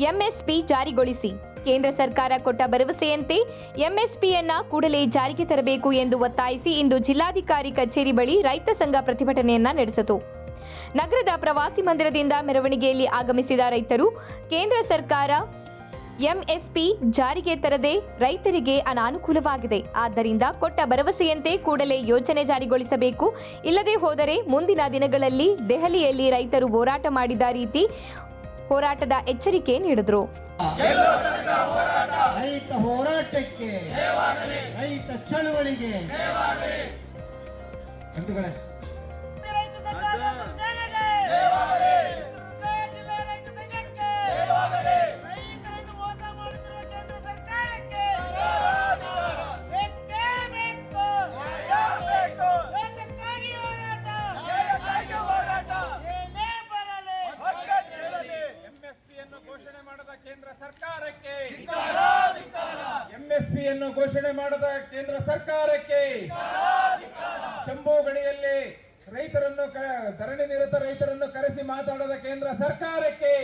MSP ಜಾರಿಗೊಳಿಸಿ. ಕೇಂದ್ರ ಸರ್ಕಾರ ಕೊಟ್ಟ ಭರವಸೆಯಂತೆ ಎಂಎಸ್ಪಿಯನ್ನ ಕೂಡಲೇ ಜಾರಿಗೆ ತರಬೇಕು ಎಂದು ಒತ್ತಾಯಿಸಿ ಇಂದು ಜಿಲ್ಲಾಧಿಕಾರಿ ಕಚೇರಿ ಬಳಿ ರೈತ ಸಂಘ ಪ್ರತಿಭಟನೆಯನ್ನ ನಡೆಸಿತು. ನಗರದ ಪ್ರವಾಸಿ ಮಂದಿರದಿಂದ ಮೆರವಣಿಗೆಯಲ್ಲಿ ಆಗಮಿಸಿದ ರೈತರು ಕೇಂದ್ರ ಸರ್ಕಾರ ಎಂಎಸ್ಪಿ ಜಾರಿಗೆ ತರದೆ ರೈತರಿಗೆ ಅನಾನುಕೂಲವಾಗಿದೆ. ಆದ್ದರಿಂದ ಕೊಟ್ಟ ಭರವಸೆಯಂತೆ ಕೂಡಲೇ ಯೋಜನೆ ಜಾರಿಗೊಳಿಸಬೇಕು. ಇಲ್ಲದೆ ಹೋದರೆ ಮುಂದಿನ ದಿನಗಳಲ್ಲಿ ದೆಹಲಿಯಲ್ಲಿ ರೈತರು ಹೋರಾಟ ಮಾಡಿದ ರೀತಿ ಹೋರಾಟದ ಎಚ್ಚರಿಕೆ ನೀಡಿದರು. ರೈತ ಹೋರಾಟಕ್ಕೆ ರೈತ ಚಳುವಳಿಗೆ. ಎಂಎಸ್ಪಿಯನ್ನು ಘೋಷಣೆ ಮಾಡದ ಕೇಂದ್ರ ಸರ್ಕಾರಕ್ಕೆ ಶಂಭು ಗಣಿಯಲ್ಲಿ ರೈತರನ್ನು ಧರಣಿ ನಿರತ ರೈತರನ್ನು ಕರೆಸಿ ಮಾತಾಡದ ಕೇಂದ್ರ ಸರ್ಕಾರಕ್ಕೆ